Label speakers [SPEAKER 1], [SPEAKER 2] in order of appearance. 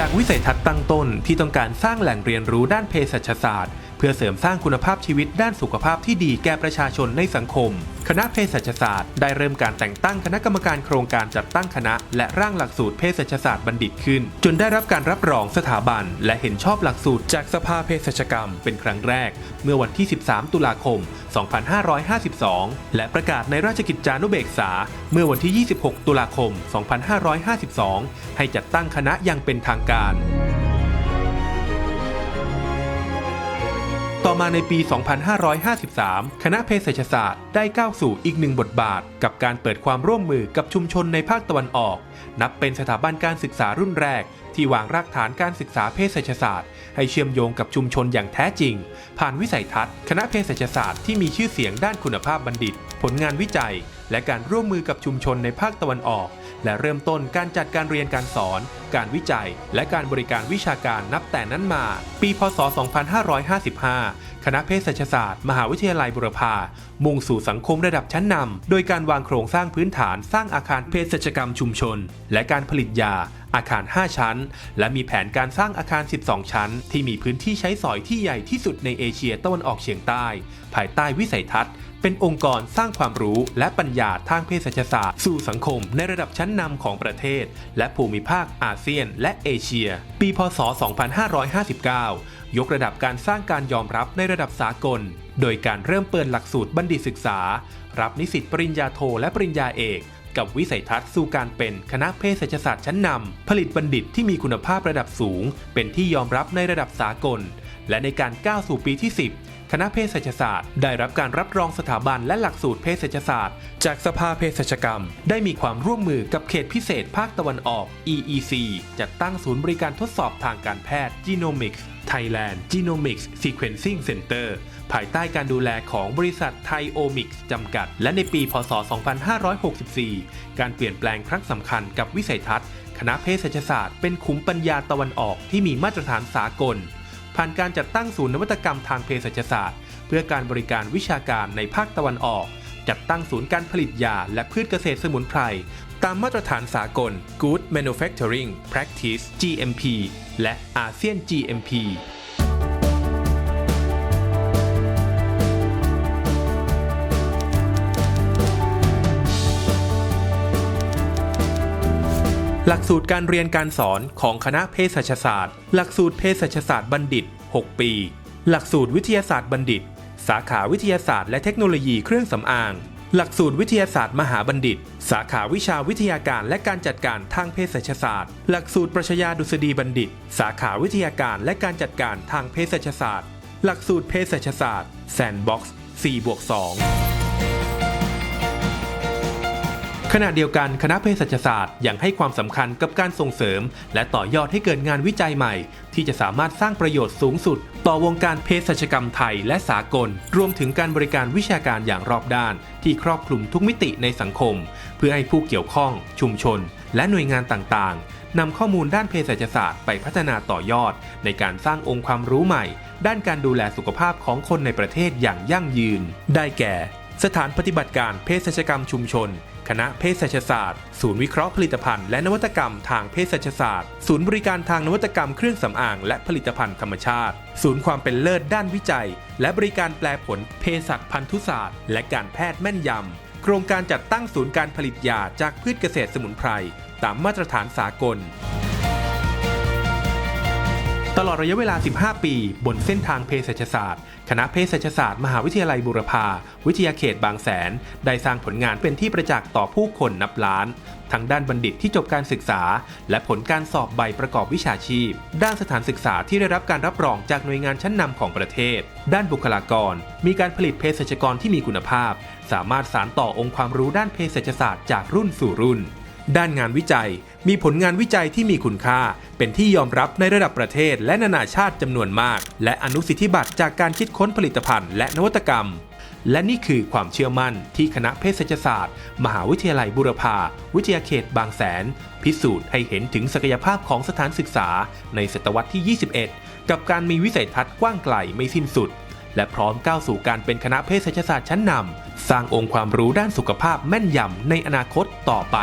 [SPEAKER 1] จากวิสัยทัศน์ตั้งต้นที่ต้องการสร้างแหล่งเรียนรู้ด้านเภสัชศาสตร์เพื่อเสริมสร้างคุณภาพชีวิตด้านสุขภาพที่ดีแก่ประชาชนในสังคม คณะเภสัชศาสตร์ได้เริ่มการแต่งตั้งคณะกรรมการโครงการจัดตั้งคณะ และร่างหลักสูตรเภสัชศาสตร์บัณฑิตขึ้น จนได้รับการรับรองสถาบัน และเห็นชอบหลักสูตรจากสภาเภสัชกรรม เป็นครั้งแรก เมื่อวันที่ 13 ตุลาคม 2552 และประกาศในราชกิจจานุเบกษา เมื่อวันที่ 26 ตุลาคม 2552 ให้จัดตั้งคณะอย่างเป็นทางการ ต่อมาในปี 2553 คณะเภสัชศาสตร์ได้ก้าวสู่อีกหนึ่งบทบาท กับการเปิดความร่วมมือกับชุมชนในภาคตะวันออก นับเป็นสถาบันการศึกษารุ่นแรก ที่วางรากฐานการศึกษาเภสัชศาสตร์ ให้เชื่อมโยงกับชุมชนอย่างแท้จริง ผ่านวิสัยทัศน์ คณะเภสัชศาสตร์ที่มีชื่อเสียงด้านคุณภาพบัณฑิต ผลงานวิจัย และการร่วมมือกับชุมชนในภาคตะวันออก และเริ่มต้นการจัดการเรียนการสอน การวิจัย และการบริการวิชาการนับแต่นั้นมา ปี พศ 2555 คณะเภสัชศาสตร์ มหาวิทยาลัยบุรพา มุ่งสู่สังคมระดับชั้นนำ โดยการวางโครงสร้างพื้นฐานสร้างอาคารเภสัชกรรมชุมชน และการผลิตยาอาคาร 5 ชั้น และมีแผนการสร้างอาคาร 12 ชั้น ที่มีพื้นที่ใช้สอยที่ใหญ่ที่สุดในเอเชียตะวันออกเฉียงใต้ ภายใต้วิสัยทัศน์ เป็นองค์กรสร้างความรู้และปัญญาทางเภสัชศาสตร์สู่สังคมในระดับชั้นนำของประเทศ และภูมิภาคอาเซียน และเอเชีย ปี พศ 2559 ยกระดับการสร้างการยอมรับในระดับสากล โดยการเริ่มเปิดหลักสูตรบัณฑิตศึกษา รับนิสิตปริญญาโทและปริญญาเอกกับวิสัยทัศน์สู่การเป็นคณะเภสัชศาสตร์ชั้นนำผลิตบัณฑิตที่มีคุณภาพระดับสูง เป็นที่ยอมรับในระดับสากล และในการก้าวสู่ปีที่ 10 คณะเภสัชศาสตร์ ได้รับการรับรองสถาบันและหลักสูตรเภสัชศาสตร์ จากสภาเภสัชกรรม ได้มีความร่วมมือกับเขตพิเศษภาคตะวันออก EEC จัดตั้งศูนย์บริการทดสอบทางการแพทย์ Genomics Thailand Genomics Sequencing Center ภายใต้การดูแลของบริษัทไทโอมิกส์จำกัด และในปี พศ 2564 การเปลี่ยนแปลงครั้งสำคัญกับวิสัยทัศน์ คณะเภสัชศาสตร์เป็นขุมปัญญาตะวันออกที่มีมาตรฐานสากล ผ่านการจัดตั้งศูนย์นวัตกรรมทางเภสัชศาสตร์ เพื่อการบริการวิชาการในภาคตะวันออก จัดตั้งศูนย์การผลิตยาและพืชเกษตรสมุนไพร ตามมาตรฐานสากล Good Manufacturing Practice GMP และอาเซียน GMP หลักสูตรการเรียนการสอนของคณะเภสัชศาสตร์ หลักสูตรเภสัชศาสตร์บัณฑิต 6 ปี หลักสูตรวิทยาศาสตร์บัณฑิต สาขาวิทยาศาสตร์และเทคโนโลยีเครื่องสำอาง หลักสูตรวิทยาศาสตร์มหาบัณฑิต สาขาวิชาวิทยาการและการจัดการทางเภสัชศาสตร์ หลักสูตรปรัชญาดุษฎีบัณฑิต สาขาวิทยาการและการจัดการทางเภสัชศาสตร์ หลักสูตรเภสัชศาสตร์แซนบ็อกซ์4บวก2 ขณะเดียวกันคณะเภสัชศาสตร์ยังให้ความสำคัญกับการส่งเสริม และต่อยอดให้เกิดงานวิจัยใหม่ ที่จะสามารถสร้างประโยชน์สูงสุด ต่อวงการเภสัชกรรมไทยและสากล รวมถึงการบริการวิชาการอย่างรอบด้าน ที่ครอบคลุมทุกมิติในสังคม เพื่อให้ผู้เกี่ยวข้อง ชุมชน และหน่วยงานต่างๆนำข้อมูลด้านเภสัชศาสตร์ไปพัฒนาต่อยอด ในการสร้างองค์ความรู้ใหม่ ด้านการดูแลสุขภาพของคนในประเทศอย่างยั่งยืน ได้แก่ สถานปฏิบัติการเภสัชกรรมชุมชน คณะเภสัชศาสตร์ ศูนย์วิเคราะห์ผลิตภัณฑ์และนวัตกรรมทางเภสัชศาสตร์ ศูนย์บริการทางนวัตกรรมเครื่องสำอางและผลิตภัณฑ์ธรรมชาติ ศูนย์ความเป็นเลิศด้านวิจัย และบริการแปลผลเภสัชพันธุศาสตร์ และการแพทย์แม่นยำ โครงการจัดตั้งศูนย์การผลิตยาจากพืชเกษตรสมุนไพร ตามมาตรฐานสากล ตลอดระยะเวลา 15 ปี บนเส้นทางเภสัชศาสตร์ คณะเภสัชศาสตร์ มหาวิทยาลัยบูรพา วิทยาเขตบางแสน ได้สร้างผลงานเป็นที่ประจักษ์ต่อผู้คนนับล้าน ทั้งด้านบัณฑิตที่จบการศึกษา และผลการสอบใบประกอบวิชาชีพ ด้านสถานศึกษาที่ได้รับการรับรองจากหน่วยงานชั้นนำของประเทศ ด้านบุคลากร มีการผลิตเภสัชกรที่มีคุณภาพ สามารถสานต่อองค์ความรู้ด้านเภสัชศาสตร์จากรุ่นสู่รุ่น ด้านงานวิจัยมีผลงานวิจัยที่มีคุณค่า เป็นที่ยอมรับในระดับประเทศและนานาชาติจำนวนมาก และอนุสิทธิบัตรจากการคิดค้นผลิตภัณฑ์และนวัตกรรม และนี่คือความเชื่อมั่นที่คณะเภสัชศาสตร์ มหาวิทยาลัยบุรพา วิทยาเขตบางแสน พิสูจน์ให้เห็นถึงศักยภาพของสถานศึกษา ในศตวรรษที่ 21 กับการมีวิสัยทัศน์กว้างไกลไม่สิ้นสุดและพร้อมก้าวสู่การเป็นคณะเภสัชศาสตร์ชั้นนำ สร้างองค์ความรู้ด้านสุขภาพแม่นยำในอนาคตต่อไป